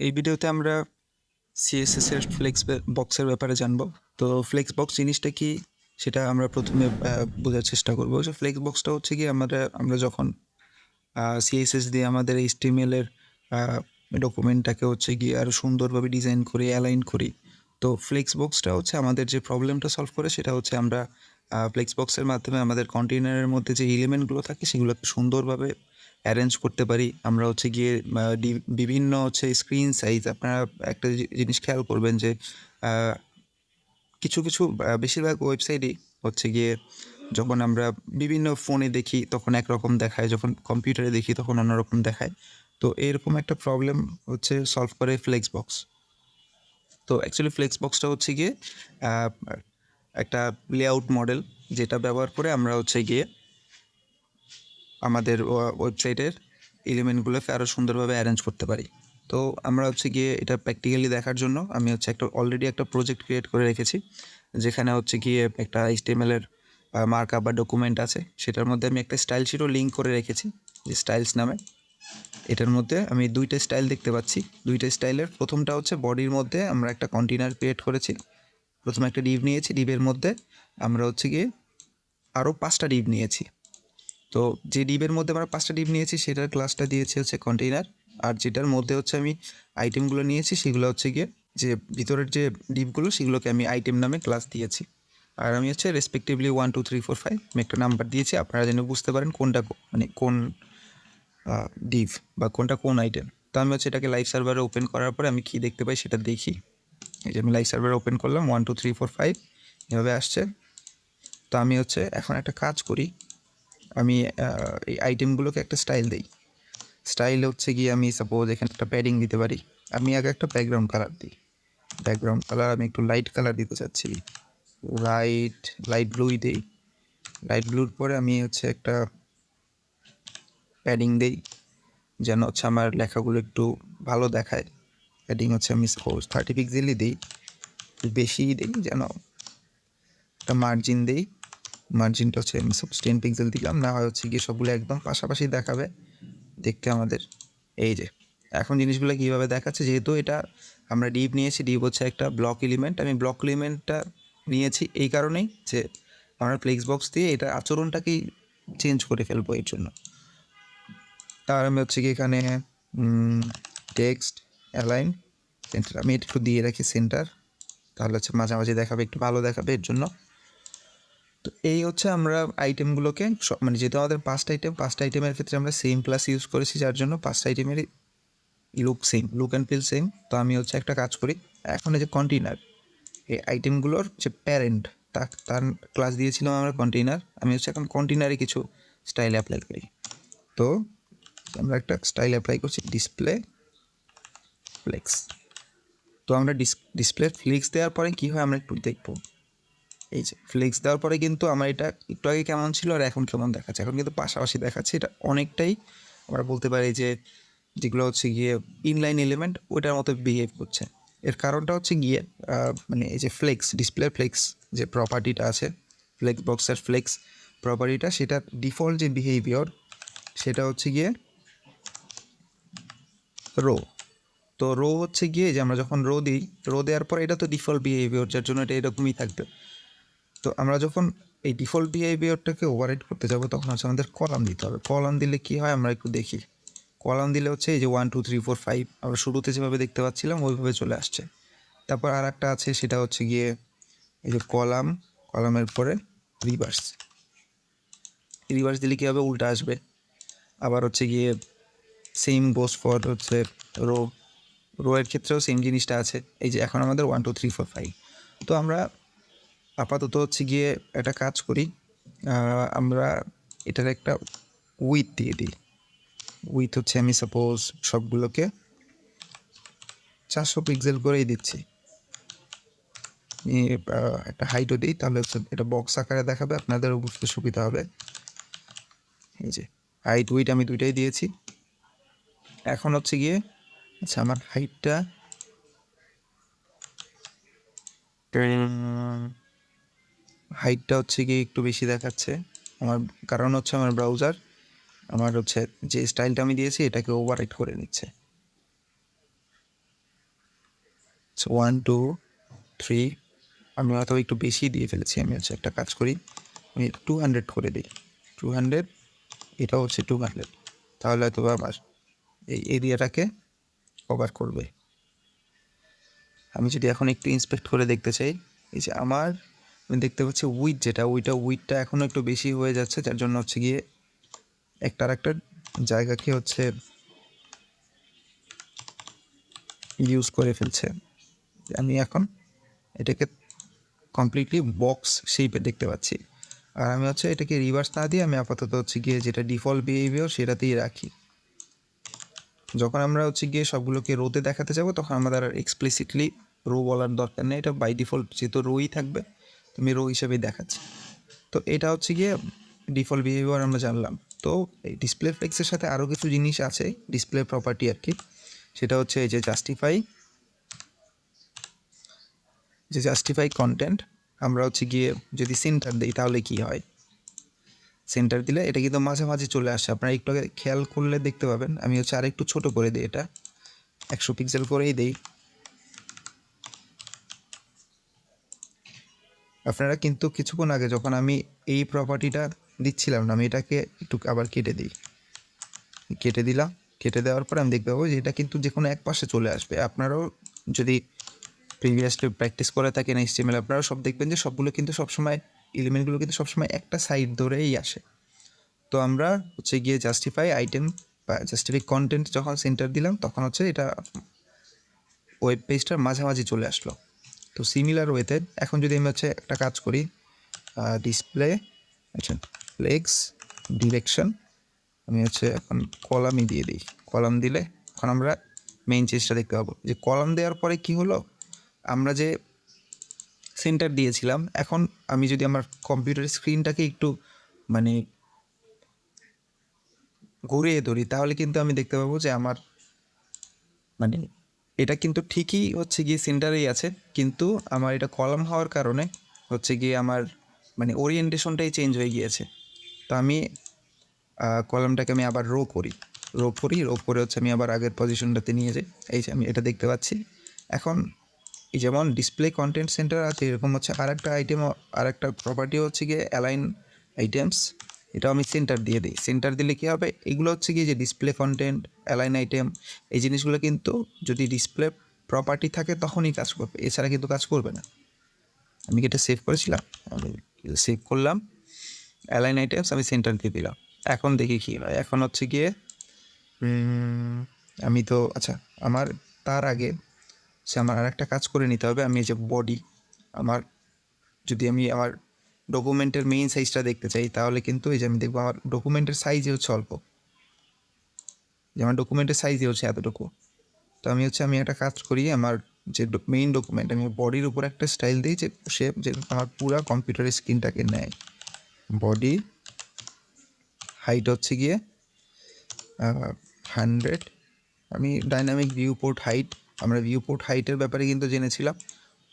এই ভিডিওতে আমরা সিএসএস এর ফ্লেক্স বক্সের ব্যাপারে জানব। তো ফ্লেক্স বক্স জিনিসটা কি? সেটা আমরা প্রথমে বোঝার চেষ্টা করব। যে ফ্লেক্স বক্সটা হচ্ছে কি আমরা আমরা যখন সিএসএস দিয়ে আমাদের এইচটিএমএল এর ডকুমেন্টটাকে হচ্ছে গিয়ে আরও সুন্দরভাবে ডিজাইন করি অ্যালাইন করি, তো ফ্লেক্স বক্সটা হচ্ছে আমাদের যে প্রবলেমটা সলভ করে, সেটা হচ্ছে আমরা ফ্লেক্স বক্সের মাধ্যমে আমাদের কন্টেনারের মধ্যে যে এলিমেন্টগুলো থাকে, সেগুলোকে সুন্দরভাবে অ্যারেঞ্জ করতে পারি। আমরা হচ্ছে গিয়ে বিভিন্ন হচ্ছে স্ক্রিন সাইজ আপনারা একটা জিনিস খেয়াল করবেন যে কিছু কিছু বেশিরভাগ ওয়েবসাইটই হচ্ছে গিয়ে যখন আমরা বিভিন্ন ফোনে দেখি, তখন একরকম দেখায়। যখন কম্পিউটারে দেখি, তখন অন্যরকম দেখায়। তো এরকম একটা প্রবলেম হচ্ছে সলভ করে ফ্লেক্স বক্স তো অ্যাকচুয়ালি ফ্লেক্স বক্সটা হচ্ছে গিয়ে একটা লেআউট মডেল যেটা ব্যবহার করে আমরা হচ্ছে গিয়ে আমাদের ওয়েবসাইটের এলিমেন্টগুলোকে আরও সুন্দরভাবে অ্যারেঞ্জ করতে পারি। তো আমরা হচ্ছে গিয়ে এটা প্র্যাকটিক্যালি দেখার জন্য আমি হচ্ছে একটা অলরেডি একটা প্রজেক্ট ক্রিয়েট করে রেখেছি, যেখানে হচ্ছে গিয়ে একটা এইচটিএমএল এর মার্কআপ বা ডকুমেন্ট আছে, সেটার মধ্যে আমি একটা স্টাইল শিটও লিঙ্ক করে রেখেছি, যে স্টাইলস নামে। এটার মধ্যে আমি দুইটা স্টাইল দেখতে পাচ্ছি। দুইটা স্টাইলের প্রথমটা হচ্ছে বডির মধ্যে আমরা একটা কন্টেনার ক্রিয়েট করেছি। প্রথমে একটা ডিভ নিয়েছি ডিভের মধ্যে আমরা হচ্ছে গিয়ে আরও পাঁচটা ডিভ নিয়েছি। তো যে ডিবের মধ্যে আমরা পাঁচটা ডিপ নিয়েছি, সেটার ক্লাসটা দিয়েছি হচ্ছে কন্টেইনার আর যেটার মধ্যে হচ্ছে আমি আইটেমগুলো নিয়েছি, সেগুলো হচ্ছে গিয়ে যে ভিতরের যে ডিপগুলো সেগুলোকে আমি আইটেম নামে ক্লাস দিয়েছি। আর আমি হচ্ছে respectively one two three four five আমি একটা নাম্বার দিয়েছি। আপনারা যেন বুঝতে পারেন কোনটা মানে কোন ডিভ বা কোনটা কোন আইটেম তো আমি হচ্ছে এটাকে লাইভ সার্ভারে ওপেন করার পরে আমি কী দেখতে পাই সেটা দেখি। এই যে আমি লাইভ সার্ভারে ওপেন করলাম one two three four five এভাবে আসছে। তো আমি হচ্ছে এখন একটা কাজ করি। আমি এই আইটেমগুলোকে একটা স্টাইল দিই। স্টাইল হচ্ছে গিয়ে আমি সাপোজ এখানে একটা প্যাডিং দিতে পারি। আমি আগে একটা ব্যাকগ্রাউন্ড কালার দিই। ব্যাকগ্রাউন্ড কালার আমি একটু লাইট কালার দিতে চাচ্ছি। লাইট লাইট ব্লুই দিই। লাইট ব্লুর পরে আমি হচ্ছে একটা প্যাডিং দিই, যেন হচ্ছে আমার লেখাগুলো একটু ভালো দেখায়। প্যাডিং হচ্ছে আমি সাপোজ থার্টি পিক্সেলই দিই। বেশি দিই, যেন একটা মার্জিন দিই। মার্জিনটা হচ্ছে আমি সাপোজ টেন পিক্সেল দিলাম, না হয় হচ্ছে গিয়ে সবগুলো একদম পাশাপাশি দেখাবে, দেখতে আমাদের। এই যে, এখন জিনিসগুলো কীভাবে দেখাচ্ছে, যেহেতু এটা আমরা ডিপ নিয়েছি ডিপ হচ্ছে একটা ব্লক এলিমেন্ট আমি ব্লক এলিমেন্টটা নিয়েছি এই কারণেই যে আমরা ফ্লেক্স বক্স দিয়ে এটা আচরণটাকেই চেঞ্জ করে ফেলব এর জন্য। তার আমি হচ্ছে কি এখানে টেক্সট অ্যালাইন সেন্টার আমি একটু দিয়ে রাখি সেন্টার তাহলে হচ্ছে মাঝামাঝি দেখাবে, একটু ভালো দেখাবে এর জন্য। তো এই হচ্ছে আমরা আইটেমগুলোকে মানে যেহেতু আমাদের পাঁচটা আইটেম পাঁচটা আইটেমের ক্ষেত্রে আমরা সেম ক্লাস ইউজ করেছি, যার জন্য পাঁচটা আইটেমেরই look same look and feel same তো আমি হচ্ছে একটা কাজ করি, এখন যে কন্টেইনার এই আইটেমগুলোর যে প্যারেন্ট তা, তার ক্লাস দিয়েছিলাম আমরা কন্টেইনার আমি হচ্ছে এখন কন্টেইনারে কিছু স্টাইল অ্যাপ্লাই করি। তো আমরা একটা স্টাইল অ্যাপ্লাই করছি ডিসপ্লে ফ্লেক্স তো আমরা ডিস ডিসপ্লে ফ্লেক্স দেওয়ার পরে কী হয় আমরা একটু দেখব। এই যে ফ্লেক্স দেওয়ার পরে কিন্তু আমার এটা একটু আগে কেমন ছিল আর এখন কেমন দেখাচ্ছে? এখন কিন্তু পাশাপাশি দেখাচ্ছে। এটা অনেকটাই আমরা বলতে পারি যে, যেগুলো হচ্ছে গিয়ে ইনলাইন এলিমেন্ট ওটার মতো বিহেভ করছে। এর কারণটা হচ্ছে গিয়ে মানে এই যে ফ্লেক্স ডিসপ্লে ফ্লেক্স যে প্রপার্টিটা আছে ফ্লেক্স বক্সের ফ্লেক্স প্রপার্টিটা সেটা ডিফল্ট যে বিহেভিয়র সেটা হচ্ছে গিয়ে রো তো রো হচ্ছে গিয়ে যে আমরা যখন রো দিই রো দেওয়ার পর এটা তো ডিফল্ট বিহেভিয়র যার জন্য এটা এরকমই থাকবে। তো আমরা যখন এই ডিফল্ট বিহেভিয়রটাকে ওভাররাইড করতে যাব, তখন হচ্ছে আমাদের কলাম দিতে হবে। কলাম দিলে কি হয়, আমরা একটু দেখি। কলাম দিলে হচ্ছে এই যে one two three four five আমরা শুরুতে যেভাবে দেখতে পাচ্ছিলাম, ওইভাবে চলে আসছে। তারপর আর একটা আছে, সেটা হচ্ছে গিয়ে এই যে কলাম, কলামের পরে রিভার্স রিভার্স দিলে কী হবে, উল্টা আসবে। আবার হচ্ছে গিয়ে সেম গোস ফর হচ্ছে রো রো এর ক্ষেত্রেও সেম জিনিসটা আছে। এই যে এখন আমাদের one two three four five তো আমরা আপাতত হচ্ছে গিয়ে একটা কাজ করি আমরা এটার একটা উইথ দিয়ে দিই। উইথ হচ্ছে আমি সাপোজ সবগুলোকে চারশো পিক্সেল করেই দিচ্ছি। একটা হাইটও দিই, তাহলে হচ্ছে এটা বক্স আকারে দেখাবে আপনাদেরও বুঝতে সুবিধা হবে। এই যে হাইট উইট আমি দুইটাই দিয়েছি। এখন হচ্ছে গিয়ে আচ্ছা আমার হাইটটা হাইটটা হচ্ছে গিয়ে একটু বেশি দেখাচ্ছে। আমার কারণ হচ্ছে আমার ব্রাউজার আমার হচ্ছে যে স্টাইলটা আমি দিয়েছি, এটাকে ওভার করে নিচ্ছে। ওয়ান টু থ্রি আমি হয়তো একটু বেশি দিয়ে ফেলেছি, আমি হচ্ছে একটা কাজ করি। আমি টু হান্ড্রেড করে দিই। টু হান্ড্রেড এটা হচ্ছে টু হান্ড্রেড তাহলে হয়তো আমার এই এরিয়াটাকে কভার করবে। আমি যদি এখন একটু ইন্সপেক্ট করে দেখতে চাই, এই যে আমার আমি দেখতে পাচ্ছি উইথ যেটা, ওইটা উইথটা এখনও একটু বেশি হয়ে যাচ্ছে, যার জন্য হচ্ছে গিয়ে একটা আর একটা জায়গাকে হচ্ছে ইউজ করে ফেলছে। আমি এখন এটাকে কমপ্লিটলি বক্স শেপে দেখতে পাচ্ছি। আর আমি হচ্ছে এটাকে রিভার্স না দিয়ে আমি আপাতত হচ্ছে গিয়ে যেটা ডিফল্ট বিহেভিয়ার সেটাতেই রাখি। যখন আমরা হচ্ছে গিয়ে সবগুলোকে রোতে দেখাতে যাব, তখন আমাদের আর এক্সপ্লিসিটলি রো বলার দরকার নেই, এটা বাই ডিফল্ট যেহেতু রোই থাকবে তুমি রো হিসেবেই দেখাচ্ছি। তো এটা হচ্ছে গিয়ে ডিফল্ট বিহেভিয়ার আমরা জানলাম। তো এই ডিসপ্লে ফ্লেক্সের সাথে আরও কিছু জিনিস আছে ডিসপ্লে প্রপার্টি আর কি। সেটা হচ্ছে এই যে জাস্টিফাই যে জাস্টিফাই কন্টেন্ট আমরা হচ্ছে গিয়ে যদি সেন্টার দিই তাহলে কি হয়? সেন্টার দিলে এটা কিন্তু মাঝে মাঝে চলে আসে। আপনারা একটু খেয়াল করলে দেখতে পাবেন। আমি হচ্ছে আর একটু ছোটো করে দিই এটা। একশো পিক্সেল করেই দিই। আপনারা কিন্তু কিছুক্ষণ আগে যখন আমি এই প্রপার্টিটা দিচ্ছিলাম না, আমি এটাকে একটু আবার কেটে দিই। কেটে দিলাম, কেটে দেওয়ার পর আমি দেখতে পাবো যে এটা কিন্তু যে কোনো এক পাশে চলে আসবে। আপনারাও যদি প্রিভিয়াসলি প্র্যাকটিস করে থাকেন এইচটিএমএল আপনারা সব দেখবেন যে সবগুলো কিন্তু সবসময় এলিমেন্টগুলো কিন্তু সবসময় একটা সাইড ধরেই আসে। তো আমরা হচ্ছে গিয়ে জাস্টিফাই আইটেম বা জাস্টিফাই কন্টেন্ট যখন সেন্টার দিলাম, তখন হচ্ছে এটা ওয়েব পেজটার মাঝামাঝি চলে আসলো। তো সিমিলার ওয়েতে এখন যদি আমি হচ্ছে একটা কাজ করি ডিসপ্লে আচ্ছা লেগস ডিরেকশন আমি হচ্ছে এখন কলামই দিয়ে দিই। কলাম দিলে এখন আমরা মেইন চেজটা দেখতে পাবো। যে কলাম দেওয়ার পরে কি হলো? আমরা যে সেন্টার দিয়েছিলাম, এখন আমি যদি আমার কম্পিউটারের স্ক্রিনটাকে একটু মানে ঘুরিয়ে ধরি, তাহলে কিন্তু আমি দেখতে পাবো যে আমার মানে এটা কিন্তু ঠিকই হচ্ছে গিয়ে সেন্টারেই আছে, কিন্তু আমার এটা কলাম হওয়ার কারণে হচ্ছে গিয়ে আমার মানে ওরিয়েন্টেশনটাই চেঞ্জ হয়ে গিয়েছে। তো আমি কলামটাকে আমি আবার রো করি। রো করি রো করে হচ্ছে আমি আবার আগের পজিশনটাতে নিয়ে যাই। এই যে আমি এটা দেখতে পাচ্ছি। এখন এই যেমন ডিসপ্লে কন্টেন্ট সেন্টার আছে, এরকম হচ্ছে আর একটা আইটেম আর একটা প্রপার্টি হচ্ছে গিয়ে অ্যালাইন আইটেমস এটাও আমি সেন্টার দিয়ে দিই। সেন্টার দিলে কী হবে? এগুলো হচ্ছে গিয়ে যে ডিসপ্লে কন্টেন্ট অ্যালাইন আইটেম এই জিনিসগুলো কিন্তু যদি ডিসপ্লে প্রপার্টি থাকে তখনই কাজ করবে। এছাড়া কিন্তু কাজ করবে না। আমি কি এটা সেভ করেছিলাম? আমি সেভ করলাম। অ্যালাইন আইটেমস আমি সেন্টার দিয়ে দিলাম। এখন দেখি কী হয়। এখন হচ্ছে গিয়ে আমি তো আচ্ছা আমার তার আগে সে আমার আর একটা কাজ করে নিতে হবে। আমি যে বডি আমার যদি আমি আমার ডকুমেন্টের মেইন সাইজটা দেখতে চাই, তাহলে কিন্তু এই যে আমি দেখব আমার ডকুমেন্টের সাইজই হচ্ছে অল্প। যে আমার ডকুমেন্টের সাইজই হচ্ছে এতটুকু। তো আমি হচ্ছে, আমি একটা কাজ করি, আমার যে মেইন ডকুমেন্ট আমি বডির উপর একটা স্টাইল দিই যে সে যে আমার পুরো কম্পিউটারের স্ক্রিনটাকে নেয়। বডি হাইট হচ্ছে গিয়ে হান্ড্রেড আমি ডাইনামিক ভিউ পোর্ট হাইট আমরা ভিউ পোর্ট হাইটের ব্যাপারে কিন্তু জেনেছিলাম।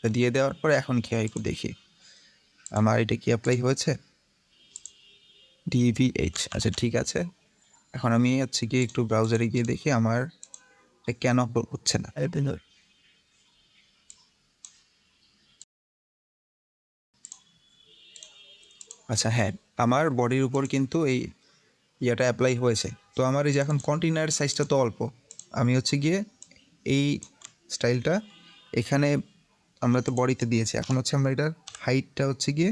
দিয়ে দেওয়ার পরে এখন হয় একটু দেখি। আমার এটা কি অ্যাপ্লাই হয়েছে? ডিভিএইচ আচ্ছা ঠিক আছে। এখন আমি হচ্ছে গিয়ে একটু ব্রাউজারে গিয়ে দেখি আমার এটা কেন হচ্ছে না। আচ্ছা হ্যাঁ আমার বডির উপর কিন্তু এই ইয়েটা অ্যাপ্লাই হয়েছে। তো আমার এই যে এখন কন্টেনার সাইজটা তো অল্প। আমি হচ্ছে গিয়ে এই স্টাইলটা এখানে আমরা তো বডিতে দিয়েছি। এখন হচ্ছে আমরা এটার হাইটটা হচ্ছে গিয়ে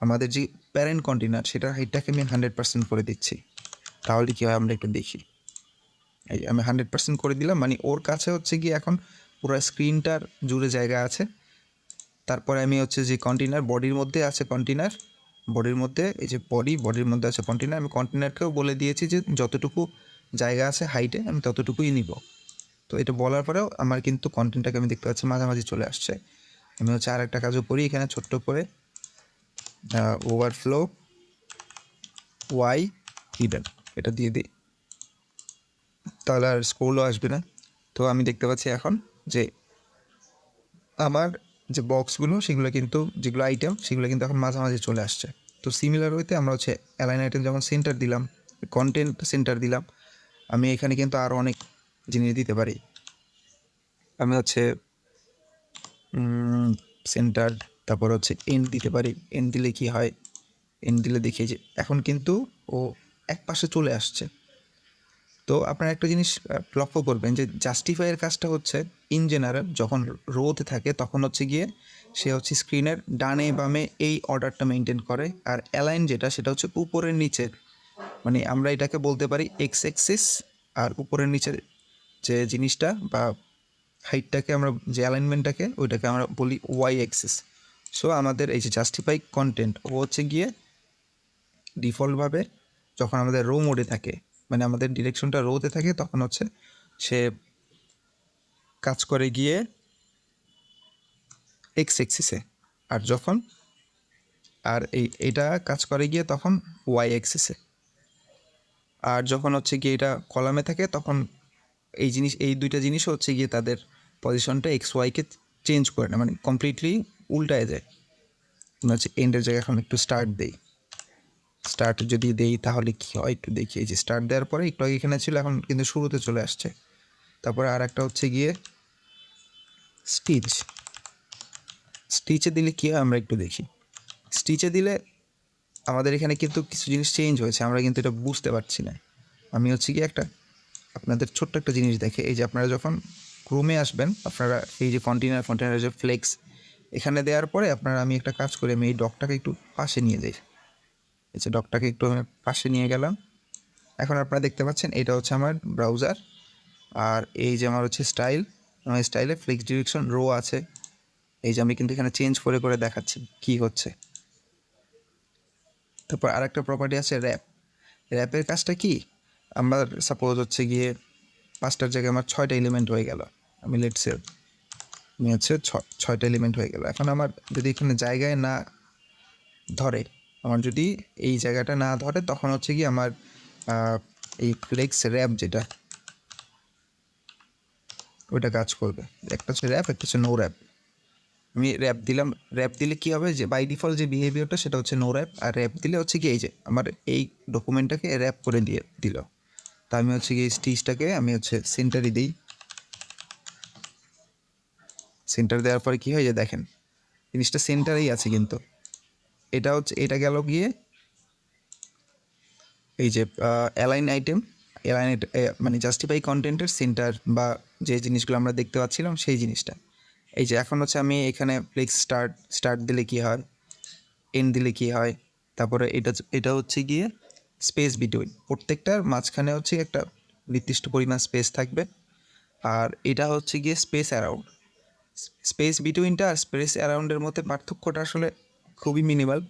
আমাদের যে প্যারেন্ট কন্টেনার সেটার হাইটটাকে আমি হান্ড্রেড পার্সেন্ট করে দিচ্ছি। তাহলে কী হয়? আমরা একটু দেখি। এই আমি হান্ড্রেড পার্সেন্ট করে দিলাম মানে ওর কাছে হচ্ছে গিয়ে এখন পুরো স্ক্রিনটার জুড়ে জায়গা আছে। তারপরে আমি হচ্ছে যে কন্টেনার বডির মধ্যে আছে কন্টেনার বডির মধ্যে এই যে বডি বডির মধ্যে আছে কন্টেনার আমি কন্টেনারকেও বলে দিয়েছি যে যতটুকু জায়গা আছে হাইটে আমি ততটুকুই নিব। তো এটা বলার পরেও আমার কিন্তু কন্টেন্টটাকে আমি দেখতে পাচ্ছি, মাঝামাঝি চলে আসছে। আমি হচ্ছে আর একটা কাজও করি এখানে ছোট্ট করে। ওভারফ্লো ওয়াই হিডেন এটা দিয়ে দিই। তাহলে আর স্ক্রোলও আসবে না। তো আমি দেখতে পাচ্ছি এখন যে আমার যে বক্সগুলো সেগুলো কিন্তু, যেগুলো আইটেম সেগুলো কিন্তু এখন মাঝামাঝি চলে আসছে। তো সিমিলার ওয়েতে আমরা হচ্ছে অ্যালাইন আইটেম যেমন সেন্টার দিলাম কন্টেন্ট সেন্টার দিলাম, আমি এখানে কিন্তু আরও অনেক জিনিস দিতে পারি। আমি হচ্ছে সেন্টার তারপর হচ্ছে এন্ড দিতে পারি। এন্ড দিলে কি হয়? এন্ড দিলে দেখি যে এখন কিন্তু ও এক পাশে চলে আসছে। তো আপনারা একটা জিনিস লক্ষ্য করবেন যে জাস্টিফাইয়ের কাজটা হচ্ছে ইন জেনারেল যখন রোতে থাকে তখন হচ্ছে গিয়ে সে হচ্ছে স্ক্রিনের ডানে বামে এই অর্ডারটা মেনটেন করে। আর অ্যালাইন যেটা, সেটা হচ্ছে উপরের নিচের। মানে আমরা এটাকে বলতে পারি এক্স এক্সিস আর উপরের নিচের যে জিনিসটা বা হাইটটাকে আমরা যে অ্যালাইনমেন্টটাকে ওইটাকে আমরা বলি ওয়াই এক্সিস সো আমাদের এই যে জাস্টিফাই কন্টেন্ট ও হচ্ছে গিয়ে ডিফল্টভাবে যখন আমাদের রো মোডে থাকে মানে আমাদের ডিরেকশনটা রোতে থাকে, তখন হচ্ছে সে কাজ করে গিয়ে এক্স এক্সিসে আর যখন, আর এই, এটা কাজ করে গিয়ে তখন ওয়াই এক্সিসে আর যখন হচ্ছে গিয়ে এটা কলামে থাকে, তখন এই জিনিস, এই দুইটা জিনিস হচ্ছে গিয়ে তাদের পজিশনটা এক্স ওয়াইকে চেঞ্জ করে না মানে কমপ্লিটলি উল্টায় যায় হচ্ছে এন্ডের জায়গায় এখন একটু স্টার্ট দেই। স্টার্ট যদি দেই তাহলে কী হয়? একটু দেখি। এই যে স্টার্ট দেওয়ার পরে একটু আগে এখানে ছিল, এখন কিন্তু শুরুতে চলে আসছে। তারপরে আর একটা হচ্ছে গিয়ে স্টিচ স্টিচে দিলে কী হয়? আমরা একটু দেখি। স্টিচে দিলে আমাদের এখানে কিন্তু কিছু জিনিস চেঞ্জ হয়েছে, আমরা কিন্তু এটা বুঝতে পারছি না। আমি হচ্ছে কি একটা আপনাদের ছোট্ট একটা জিনিস দেখে, এই যে আপনারা যখন ক্রোমে আসবেন। আপনারা এই যে কন্টেনার কন্টেনার যে ফ্লেক্স এখানে দেওয়ার পরে আপনারা আমি একটা কাজ করি, আমি এই ডকটাকে একটু পাশে নিয়ে যাই। যে ডকটাকে একটু আমি পাশে নিয়ে গেলাম। এখন আপনারা দেখতে পাচ্ছেন, এটা হচ্ছে আমার ব্রাউজার আর এই যে আমার হচ্ছে স্টাইল আমার স্টাইলে ফ্লেক্স ডিরেকশন রো আছে। এই যে আমি কিন্তু এখানে চেঞ্জ করে করে দেখাচ্ছি কী হচ্ছে। তারপর আরেকটা প্রপার্টি আছে র্যাপ র্যাপের কাজটা কি? আমার সাপোজ হচ্ছে গিয়ে পাঁচটার জায়গায় আমার ছয়টা এলিমেন্ট হয়ে গেল। আমি লেটসে আমি হচ্ছে ছয়টা এলিমেন্ট হয়ে গেল। এখন আমার যদি এখানে জায়গায় না ধরে, আমার যদি এই জায়গাটা না ধরে, তখন হচ্ছে কি আমার এই ফ্লেক্স র্যাপ যেটা, ওইটা কাজ করবে। একটা হচ্ছে র্যাপ একটা হচ্ছে নো র্যাপ আমি র্যাপ দিলাম র্যাপ দিলে কি হবে যে বাই ডিফল্ট যে বিহেভিয়ারটা সেটা হচ্ছে নো র্যাপ আর র্যাপ দিলে হচ্ছে কি, এই যে, আমার এই ডকুমেন্টটাকে র্যাপ করে দিয়ে দিল। তা আমি হচ্ছে কি স্টিচটাকে আমি হচ্ছে সেন্টারই দিই। সেন্টার দেওয়ার পরে কী হয় যে দেখেন, জিনিসটা সেন্টারেই আছে কিন্তু। এটা হচ্ছে, এটা গেল গিয়ে এই যে অ্যালাইন আইটেম অ্যালাইন মানে জাস্টিফাই কন্টেন্টের সেন্টার বা যে জিনিসগুলো আমরা দেখতে পাচ্ছিলাম সেই জিনিসটা। এই যে এখন হচ্ছে আমি এখানে ফ্লেক্স স্টার্ট স্টার্ট দিলে কী হয়? এন্ড দিলে কী হয়? তারপরে এটা এটা হচ্ছে গিয়ে স্পেস বিটুইন প্রত্যেকটার মাঝখানে হচ্ছে একটা নির্দিষ্ট পরিমাণ স্পেস থাকবে। আর এটা হচ্ছে গিয়ে স্পেস অ্যারাউন্ড স্পেস বিটুইনটা আর স্পেস অ্যারাউন্ডের মধ্যে পার্থক্যটা আসলে খুবই মিনিমাল।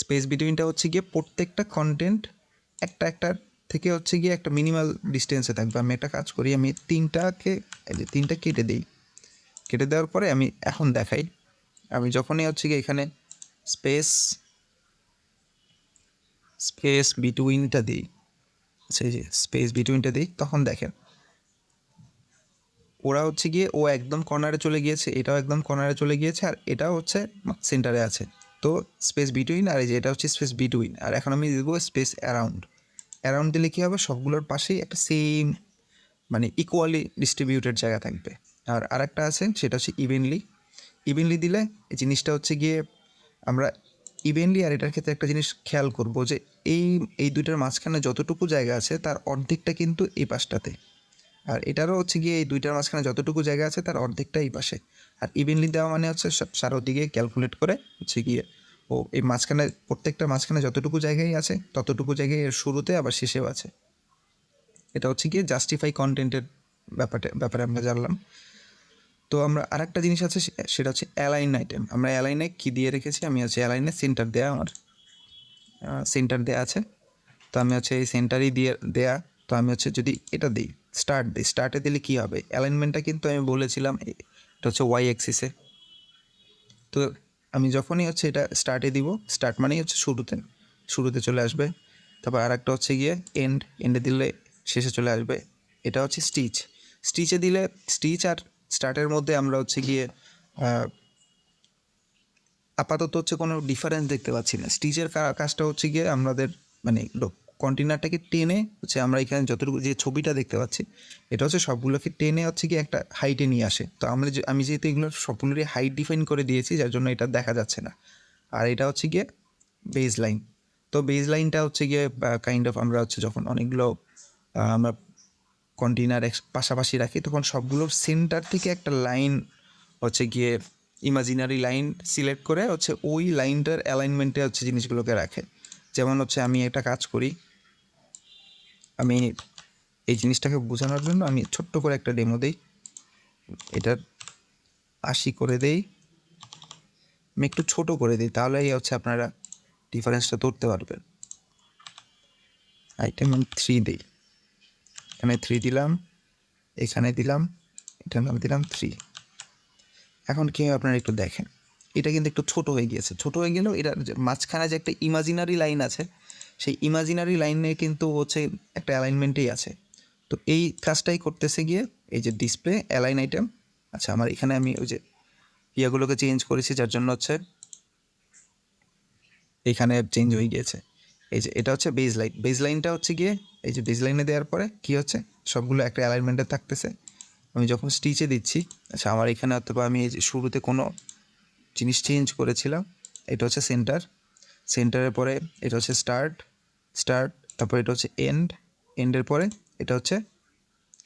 স্পেস বিটুইনটা হচ্ছে গিয়ে প্রত্যেকটা কন্টেন্ট একটা একটার থেকে হচ্ছে গিয়ে একটা মিনিমাল ডিস্টেন্সে থাকবে। আমি একটা কাজ করি, আমি তিনটাকে তিনটা কেটে দিই। কেটে দেওয়ার পরে আমি এখন দেখাই। আমি যখনই হচ্ছে গিয়ে এখানে স্পেস স্পেস বিটুইনটা দিই, সেই যে স্পেস বিটুইনটা দিই, তখন দেখেন ওরা হচ্ছে গিয়ে, ও একদম কর্নারে চলে গিয়েছে, এটাও একদম কর্নারে চলে গিয়েছে, আর এটাও হচ্ছে সেন্টারে আছে। তো স্পেস বিটুইন আর এই যে এটা হচ্ছে স্পেস বিটুইন আর এখন আমি দেবো স্পেস অ্যারাউন্ড অ্যারাউন্ড দিলে কী হবে সবগুলোর পাশেই একটা সেম মানে ইকুয়ালি ডিস্ট্রিবিউটেড জায়গা থাকবে। আর আরেকটা আছে, সেটা হচ্ছে ইভেনলি ইভেনলি দিলে এই জিনিসটা হচ্ছে গিয়ে আমরা ইভেনলি আর এটার ক্ষেত্রে একটা জিনিস খেয়াল করব যে এই এই দুইটার মাঝখানে যতটুকু জায়গা আছে, তার অর্ধেকটা কিন্তু এই পাশটাতে। আর এটারও হচ্ছে গিয়ে এই দুইটার মাঝখানে যতটুকু জায়গা আছে তার অর্ধেকটা এই পাশে। আর ইভেনলি দেওয়া মানে হচ্ছে সব চারোদিকে ক্যালকুলেট করে হচ্ছে গিয়ে ও এই মাঝখানে, প্রত্যেকটা মাঝখানে যতটুকু জায়গায় আছে ততটুকু জায়গায় এর শুরুতে আবার শেষেও আছে। এটা হচ্ছে গিয়ে জাস্টিফাই কন্টেন্টের ব্যাপারটা, ব্যাপারে আমরা জানলাম। তো আমরা আরেকটা জিনিস আছে সেটা হচ্ছে অ্যালাইন আইটেম আমরা অ্যালাইনে কী দিয়ে রেখেছি? আমি হচ্ছে অ্যালাইনে সেন্টার দেয়া আমার সেন্টার দেয়া আছে। তো আমি হচ্ছে এই সেন্টারই দিয়ে, দেয়া। তো আমি হচ্ছে যদি এটা দিই স্টার্ট দিই স্টার্টে দিলে কী হবে? অ্যালাইনমেন্টটা কিন্তু আমি বলেছিলাম এটা হচ্ছে ওয়াই অ্যাক্সিসে তো আমি যখনই হচ্ছে এটা স্টার্টে দিব স্টার্ট মানেই হচ্ছে শুরুতে শুরুতে চলে আসবে। তারপর আর একটা হচ্ছে গিয়ে এন্ড এন্ডে দিলে শেষে চলে আসবে। এটা হচ্ছে স্টিচ স্টিচে দিলে স্টিচ আর স্টার্টের মধ্যে আমরা হচ্ছে গিয়ে আপাতত হচ্ছে কোনো ডিফারেন্স দেখতে পাচ্ছি না। স্টিচের কাজটা হচ্ছে গিয়ে আমাদের মানে কন্টেনারটাকে টেনে হচ্ছে আমরা এখানে যতটুকু যে ছবিটা দেখতে পাচ্ছি, এটা হচ্ছে সবগুলোকে টেনে হচ্ছে কি একটা হাইটে নিয়ে আসে। তো আমরা যে, আমি যেহেতু এগুলো সবগুলোরই হাইট ডিফাইন করে দিয়েছি, যার জন্য এটা দেখা যাচ্ছে না। আর এটা হচ্ছে গিয়ে বেজ লাইন তো বেজ লাইনটা হচ্ছে গিয়ে কাইন্ড অফ আমরা হচ্ছে যখন অনেকগুলো আমরা কন্টেনার পাশাপাশি রাখি, তখন সবগুলোর সেন্টার থেকে একটা লাইন হচ্ছে গিয়ে ইমাজিনারি লাইন সিলেক্ট করে হচ্ছে ওই লাইনটার অ্যালাইনমেন্টে হচ্ছে জিনিসগুলোকে রাখে। যেমন হচ্ছে আমি একটা কাজ করি আমি এই জিনিসটাকে বোঝানোর জন্য আমি ছোট্ট করে একটা ডেমো দিই। এটার আশি করে দেই। আমি একটু ছোট করে দিই তাহলেই হচ্ছে আপনারা ডিফারেন্সটা ধরতে পারবেন। আইটেম আমি থ্রি দিই। এখানে থ্রি দিলাম, এখানে দিলাম এটার নাম দিলাম থ্রি এখন কি হয় আপনারা একটু দেখেন। এটা কিন্তু একটু ছোট হয়ে গিয়েছে। ছোট হয়ে গেলেও এটা যে মাঝখানে যে একটা ইমাজিনারি লাইন আছে সেই ইমাজিনারি লাইনে কিন্তু হচ্ছে একটা অ্যালাইনমেন্টেই আছে। তো এই কাজটাই করতেছে গিয়ে এই যে ডিসপ্লে অ্যালাইন আইটেম আচ্ছা আমার এখানে আমি ওই যে ইয়েগুলোকে চেঞ্জ করেছি, যার জন্য হচ্ছে এখানে চেঞ্জ হয়ে গিয়েছে। এই যে এটা হচ্ছে বেজ লাইন বেজ লাইনটা হচ্ছে গিয়ে এই যে বেজ লাইনে দেওয়ার পরে কি হচ্ছে? সবগুলো একটা অ্যালাইনমেন্টে থাকতেছে। আমি যখন স্টিচে দিচ্ছি আচ্ছা আমার এখানে অথবা আমি এই যে শুরুতে কোনো জিনিস চেঞ্জ করেছিলাম, এটা হচ্ছে সেন্টার সেন্টারের পরে এটা হচ্ছে স্টার্ট স্টার্ট তারপর এটা হচ্ছে এন্ড এন্ডের পরে এটা হচ্ছে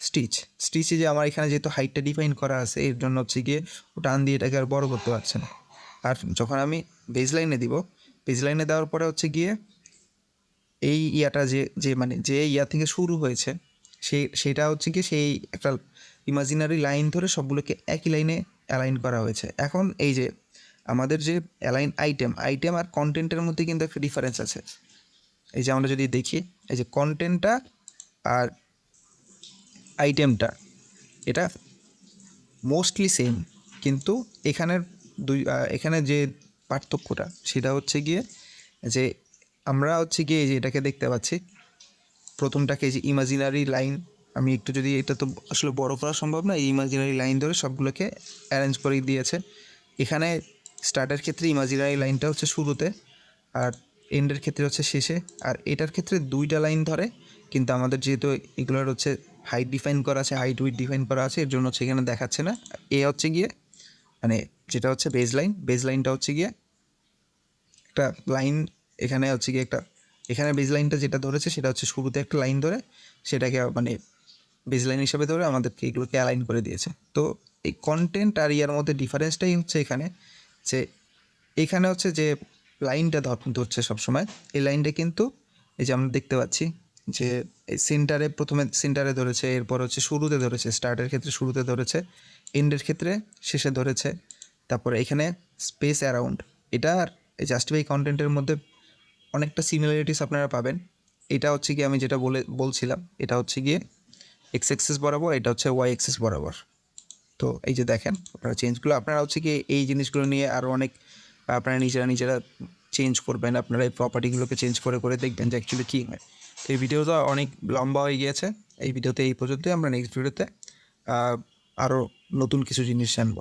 স্টিচ স্টিচে যে আমার এখানে যেহেতু হাইটটা ডিফাইন করা আছে, এর জন্য হচ্ছে গিয়ে ও টান দিয়ে এটাকে আর বড় করতে পারছে না। আর যখন আমি বেজ লাইনে দিব বেজ লাইনে দেওয়ার পরে হচ্ছে গিয়ে এই ইয়াটা যে যে মানে যে ইয়া থেকে শুরু হয়েছে সেই সেটা হচ্ছে কি সেই একটা ইমাজিনারি লাইন ধরে সবগুলোকে একই লাইনে অ্যালাইন করা হয়েছে। এখন এই যে আমাদের যে অ্যালাইন আইটেম আইটেম আর কন্টেন্টের মধ্যে কিন্তু একটা ডিফারেন্স আছে। এই যে আমরা যদি দেখি, এই যে কন্টেন্টটা আর আইটেমটা এটা মোস্টলি সেম কিন্তু এখানের দুই এখানে যে পার্থক্যটা, সেটা হচ্ছে গিয়ে যে আমরা হচ্ছে গিয়ে যে এটাকে দেখতে পাচ্ছি, প্রথমটাকে যে ইমাজিনারি লাইন আমি একটু যদি এটা তো আসলে বড় করা সম্ভব না, এই ইমাজিনারি লাইন ধরে সবগুলোকে অ্যারেঞ্জ করে দিয়েছে। এখানে স্টার্টের ক্ষেত্রে ইমাজিনারি লাইনটা হচ্ছে শুরুতে, আর এন্ডের ক্ষেত্রে হচ্ছে শেষে, আর এটার ক্ষেত্রে দুইটা লাইন ধরে, কিন্তু আমাদের যেহেতু এগুলোর হচ্ছে হাইট ডিফাইন করা আছে হাইট উইথ ডিফাইন করা আছে, এর জন্য হচ্ছে এখানে দেখাচ্ছে না। এ হচ্ছে গিয়ে মানে যেটা হচ্ছে বেজ লাইন বেজ লাইনটা হচ্ছে গিয়ে একটা লাইন এখানে হচ্ছে গিয়ে একটা, এখানে বেজ লাইনটা যেটা ধরেছে সেটা হচ্ছে শুরুতে একটা লাইন ধরে, সেটাকে মানে বেজ লাইন হিসাবে ধরে আমাদেরকে এগুলোকে অ্যালাইন করে দিয়েছে। তো এই কন্টেন্ট আর ইয়ার মধ্যে ডিফারেন্সটাই হচ্ছে এখানে। যে এখানে হচ্ছে যে লাইনটা ধর- ধরছে সবসময়, এই লাইনটা কিন্তু এই যে আমরা দেখতে পাচ্ছি যে এই সেন্টারে প্রথমে সেন্টারে ধরেছে, এরপর হচ্ছে শুরুতে ধরেছে স্টার্টের ক্ষেত্রে শুরুতে ধরেছে এন্ডের ক্ষেত্রে শেষে ধরেছে, তারপরে এখানে স্পেস অ্যারাউন্ড এটা আর এই জাস্টিফাই কন্টেন্টের মধ্যে অনেকটা সিমিলারিটিস আপনারা পাবেন। এটা হচ্ছে গিয়ে আমি যেটা বলে, বলছিলাম, এটা হচ্ছে গিয়ে এক্স এক্সেস বরাবর, এটা হচ্ছে ওয়াই এক্সেস বরাবর। তো এই যে দেখেন, আপনারা চেঞ্জগুলো আপনারা হচ্ছে কি এই জিনিসগুলো নিয়ে আরও অনেক, আপনারা নিজেরা নিজেরা চেঞ্জ করবেন, আপনারা এই প্রপার্টিগুলোকে চেঞ্জ করে করে দেখবেন যে অ্যাকচুয়ালি কী হয়। তো এই ভিডিওটা অনেক লম্বা হয়ে গিয়েছে, এই ভিডিওতে এই পর্যন্তই, আমরা নেক্সট ভিডিওতে আরও নতুন কিছু জিনিস জানব।